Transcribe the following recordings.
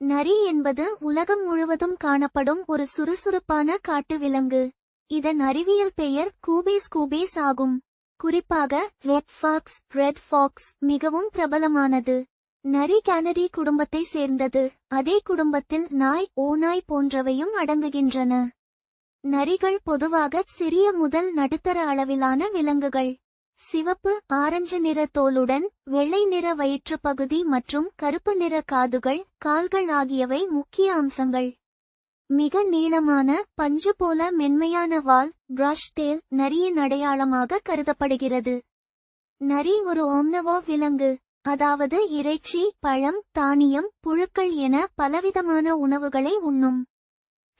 நரி என்பது உலகம் முழுவதும் காணப்படும் ஒரு சுறுசுறுப்பான காட்டு விலங்கு. இதன் அறிவியல் பெயர் கூபேஸ் கூபேஸ் ஆகும். குறிப்பாக ரெட் ஃபாக்ஸ் ரெட் ஃபாக்ஸ் மிகவும் பிரபலமானது. நரி கேனரி குடும்பத்தை சேர்ந்தது. அதே குடும்பத்தில் நாய் ஓநாய் போன்றவையும் அடங்குகின்றன. நரிகள் பொதுவாக சிறிய முதல் நடுத்தர அளவிலான விலங்குகள். சிவப்பு ஆரஞ்சு நிற தோலுடன் வெள்ளை நிற வயிற்றுப் பகுதி மற்றும் கருப்பு நிற காதுகள் கால்கள் ஆகியவை முக்கிய அம்சங்கள். மிக நீளமான பஞ்சு போல மென்மையான வால் பிரஷ் டேல் நரியின் அடையாளமாக கருதப்படுகிறது. நரி ஒரு ஓம்னவோ விலங்கு அதாவது இறைச்சி பழம் தானியம் புழுக்கள் என பலவிதமான உணவுகளை உண்ணும்.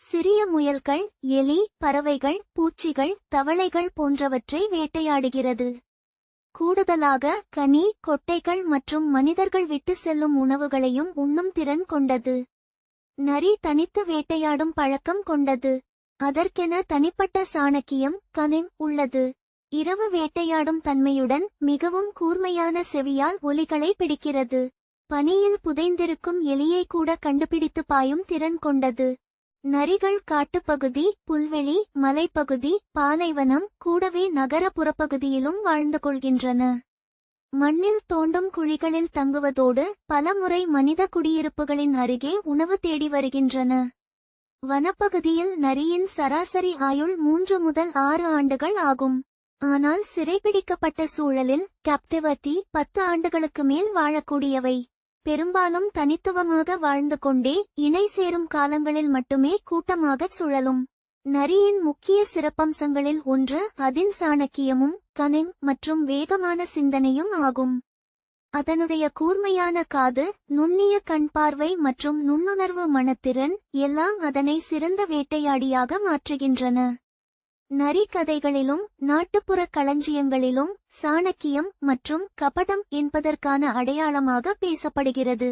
சிறிய முயல்கள் எலி பறவைகள் பூச்சிகள் தவளைகள் போன்றவற்றை வேட்டையாடுகிறது. கூடுதலாக கனி கொட்டைகள் மற்றும் மனிதர்கள் விட்டு செல்லும் உணவுகளையும் உண்ணும் திறன் கொண்டது. நரி தனித்து வேட்டையாடும் பழக்கம் கொண்டது. அதற்கென தனிப்பட்ட சாணக்கியம் கனிங் உள்ளது. இரவு வேட்டையாடும் தன்மையுடன் மிகவும் கூர்மையான செவியால் ஒலிகளை பிடிக்கிறது. பனியில் புதைந்திருக்கும் எலியை கூட கண்டுபிடித்து பாயும் திறன் கொண்டது. நரிகள் காட்டுப்பகுதி புல்வெளி மலைப்பகுதி பாலைவனம் கூடவே நகரப்புறப்பகுதியிலும் வாழ்ந்து கொள்கின்றன. மண்ணில் தோண்டும் குழிகளில் தங்குவதோடு பலமுறை மனித குடியிருப்புகளின் அருகே உணவு தேடி வருகின்றன. வனப்பகுதியில் நரியின் சராசரி ஆயுள் மூன்று முதல் ஆறு ஆண்டுகள் ஆகும். ஆனால் சிறைபிடிக்கப்பட்ட சூழலில் கேப்டிவட்டி பத்து ஆண்டுகளுக்கு மேல் வாழக்கூடியவை. பெரும்பாலும் தனித்துவமாக வாழ்ந்து கொண்டே இணை சேரும் காலங்களில் மட்டுமே கூட்டமாகச் சுழலும். நரியின் முக்கிய சிறப்பம்சங்களில் ஒன்று அதின் சாணக்கியமும் கனின் மற்றும் வேகமான சிந்தனையும் ஆகும். அதனுடைய கூர்மையான காது நுண்ணிய கண் பார்வை மற்றும் நுண்ணுணர்வு மனத்திறன் எல்லாம் அதனை சிறந்த வேட்டையாடியாக மாற்றுகின்றன. நரிக்கதைகளிலும் நாட்டுப்புற களஞ்சியங்களிலும் சாணக்கியம் மற்றும் கபடம் என்பதற்கான அடையாளமாக பேசப்படுகிறது.